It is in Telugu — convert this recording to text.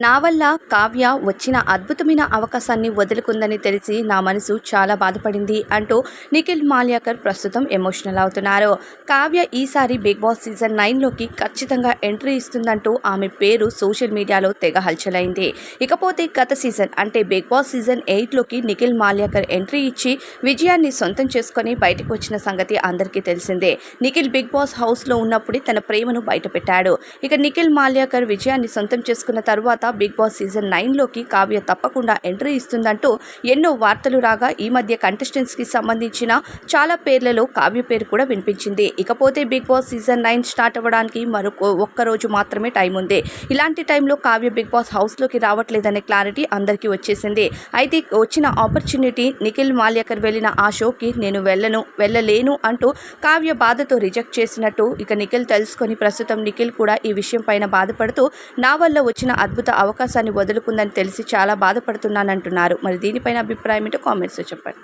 నా వల్ల కావ్య వచ్చిన అద్భుతమైన అవకాశాన్ని వదులుకుందని తెలిసి నా మనసు చాలా బాధపడింది అంటూ నిఖిల్ మాల్యాకర్ ప్రస్తుతం ఎమోషనల్ అవుతున్నారు. కావ్య ఈసారి బిగ్ బాస్ సీజన్ నైన్లోకి ఖచ్చితంగా ఎంట్రీ ఇస్తుందంటూ ఆమె పేరు సోషల్ మీడియాలో తెగ హల్చలైంది. ఇకపోతే గత సీజన్ అంటే బిగ్ బాస్ సీజన్ ఎయిట్లోకి నిఖిల్ మాల్యాకర్ ఎంట్రీ ఇచ్చి విజయాన్ని సొంతం చేసుకొని బయటకు వచ్చిన సంగతి అందరికీ తెలిసిందే. నిఖిల్ బిగ్ బాస్ హౌస్లో ఉన్నప్పుడే తన ప్రేమను బయటపెట్టాడు. ఇక నిఖిల్ మాల్యాకర్ విజయాన్ని సొంతం చేసుకున్న తరువాత బిగ్ బాస్ సీజన్ నైన్లోకి కావ్య తప్పకుండా ఎంట్రీ ఇస్తుందంటూ ఎన్నో వార్తలు రాగా ఈ మధ్య కంటెస్టెంట్స్కి సంబంధించిన చాలా పేర్లలో కావ్య పేరు కూడా వినిపించింది. ఇకపోతే Bigg Boss season nine start అవ్వడానికి మరొక ఒక్క రోజు మాత్రమే టైం ఉంది. ఇలాంటి టైంలో కావ్య బిగ్ బాస్ హౌస్లోకి రావట్లేదనే క్లారిటీ అందరికీ వచ్చేసింది. అయితే వచ్చిన ఆపర్చునిటీ నిఖిల్ మాల్యాకర్ వెళ్ళిన ఆ షోకి నేను వెళ్ళను వెళ్ళలేను అంటూ కావ్య బాధతో రిజెక్ట్ చేసినట్టు ఇక నిఖిల్ తెలుసుకొని ప్రస్తుతం నిఖిల్ కూడా ఈ విషయం పైన బాధపడుతూ నా వల్ల వచ్చిన అద్భుత అవకాశాన్ని వదులుకుందని తెలిసి చాలా బాధపడుతున్నానంటున్నారు. మరి దీనిపైన అభిప్రాయం ఏంటో కామెంట్స్లో చెప్పండి.